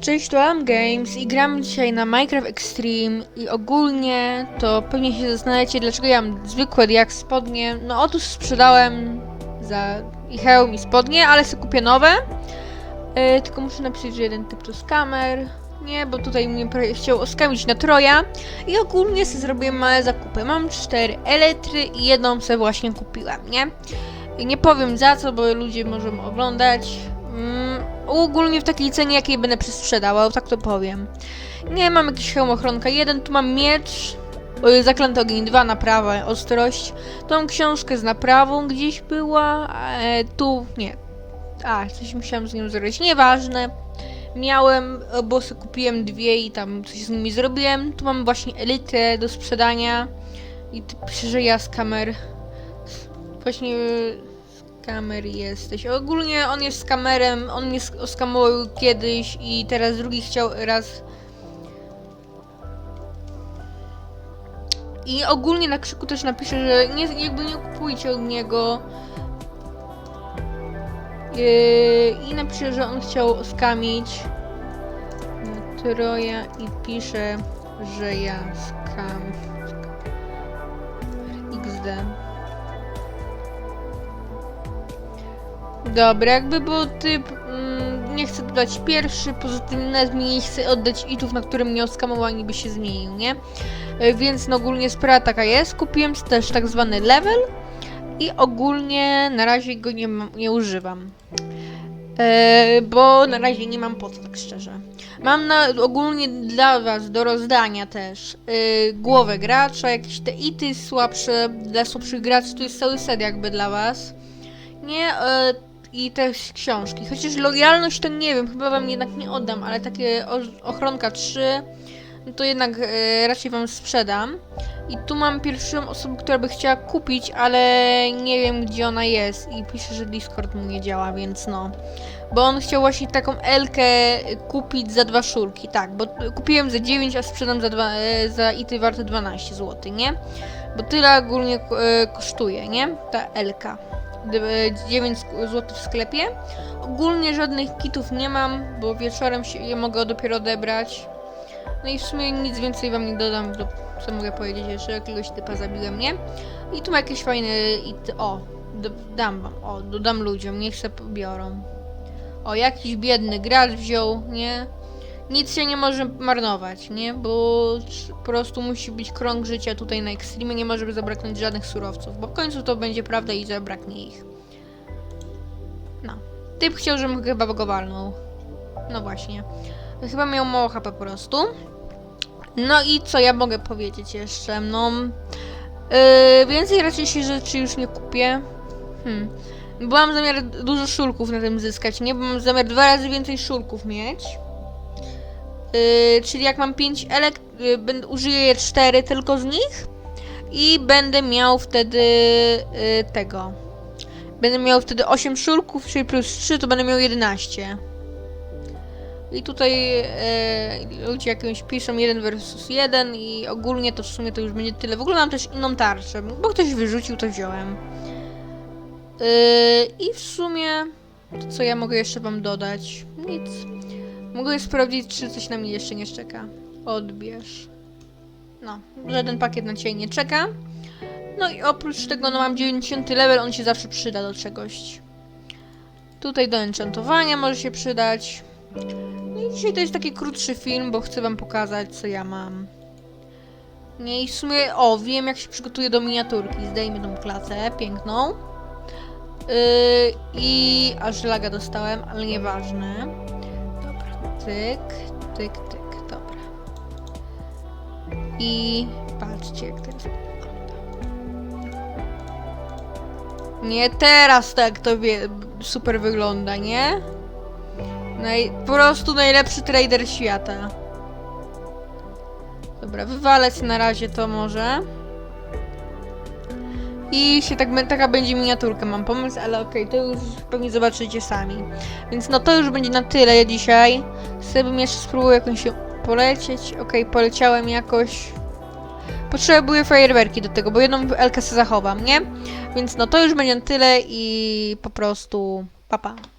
Cześć, to Am Games i gramy dzisiaj na Minecraft Extreme i ogólnie to pewnie się zastanawiacie, dlaczego ja mam zwykłe jak spodnie. No otóż sprzedałem za i hełm i spodnie, ale sobie kupię nowe. Yy, tylko muszę napisać, że jeden typ to skamer. Nie, bo tutaj mnie chciał oskamić na troja. I ogólnie sobie zrobiłem małe zakupy. Mam cztery elektry i jedną sobie właśnie kupiłem, nie? I nie powiem za co, bo ludzie możą oglądać. Mm, ogólnie w takiej cenie, jakiej będę przesprzedała, tak to powiem. Nie, mam jakiś hełm ochronka 1, tu mam miecz, zaklęty ogień 2, naprawa, ostrość. Tą książkę z naprawą gdzieś była, e, tu nie. A, coś musiałam z nią zrobić, nieważne. Miałem, e, bo sobie kupiłem dwie i tam coś z nimi zrobiłem. Tu mam właśnie elitę do sprzedania. I ty pisze, że ja z kamer. Właśnie z kamer jesteś. Ogólnie on jest z kamerem, on mnie sk- oskamował kiedyś i teraz drugi chciał raz. I ogólnie na krzyku też napiszę, że nie, jakby nie kupujcie od niego. Yy, I napiszę, że on chciał oskamić Troja i pisze, że ja skam. XD. Dobra, jakby był typ. Mm, nie chcę dodać pierwszy, poza tym nawet mi nie chcę oddać itów, na którym mnie oskamowani by się zmienił, nie? E, Więc no ogólnie sprawa taka jest. Kupiłem też tak zwany level i ogólnie na razie go nie, nie używam. E, bo na razie nie mam po co, tak szczerze. Mam na, ogólnie dla was do rozdania też e, głowę gracza, jakieś te ity słabsze, dla słabszych graczy, to jest cały set jakby dla was. Nie, i też książki. Chociaż lojalność to nie wiem, chyba wam jednak nie oddam, ale takie ochronka 3, no to jednak e, raczej wam sprzedam. I tu mam pierwszą osobę, która by chciała kupić, ale nie wiem gdzie ona jest. I pisze, że Discord mu nie działa, więc no. Bo on chciał właśnie taką Elkę kupić za dwa szulki, tak, bo kupiłem za 9, a sprzedam za, dwa, e, za ity warte 12 zł, nie? Bo tyle ogólnie e, kosztuje, nie? Ta Elka. D- e, 9 zł w sklepie. Ogólnie żadnych kitów nie mam, bo wieczorem się je mogę dopiero odebrać. No i w sumie nic więcej wam nie dodam, co mogę powiedzieć, jeszcze jakiegoś typa zabiłem, nie? I tu ma jakieś fajne ity, o, dam wam, o, dodam ludziom, niech se biorą. O, jakiś biedny gracz wziął, nie? Nic się nie może marnować, nie? Bo po prostu musi być krąg życia tutaj na Extreme, nie może zabraknąć żadnych surowców, bo w końcu to będzie prawda i zabraknie ich. No. Typ chciał, żebym chyba go walnął. No właśnie. Chyba miał mało HP po prostu. No i co ja mogę powiedzieć jeszcze? No... Yy, więcej raczej się rzeczy już nie kupię. Hmm. Bo mam zamiar dużo szulków na tym zyskać, nie? Bo mam zamiar dwa razy więcej szulków mieć. Yy, czyli jak mam 5 elek, yy, użyję je 4 tylko z nich. I będę miał wtedy yy, tego. Będę miał wtedy 8 szulków, czyli plus 3 to będę miał 11. I tutaj e, ludzie jakąś piszą 1 versus 1 i ogólnie to w sumie to już będzie tyle. W ogóle mam też inną tarczę, bo ktoś wyrzucił, to wziąłem. Yy, I w sumie, co ja mogę jeszcze wam dodać? Nic. Mogę sprawdzić, czy coś na mnie jeszcze nie czeka. Odbierz. No, żaden pakiet na ciebie nie czeka. No i oprócz tego, no mam 90 level, on się zawsze przyda do czegoś. Tutaj do enchantowania może się przydać. No i dzisiaj to jest taki krótszy film, bo chcę wam pokazać, co ja mam. Nie, i w sumie, o, wiem jak się przygotuje do miniaturki. Zdejmę tą klatę, piękną. Yy, I aż laga dostałem, ale nieważne. Tyk, tyk, tyk, dobra. I patrzcie, jak teraz wygląda. Nie teraz tak to super wygląda, nie? Naj, po prostu najlepszy trader świata. Dobra, wywalec na razie to może. I się tak, taka będzie miniaturka, mam pomysł, ale okej, to już pewnie zobaczycie sami. Więc no to już będzie na tyle dzisiaj. Sobie bym jeszcze spróbował jakąś polecieć. Okej, poleciałem jakoś. Potrzebuję fajerwerki do tego, bo jedną LK se zachowam, nie? Więc no to już będzie na tyle i po prostu papa. Pa.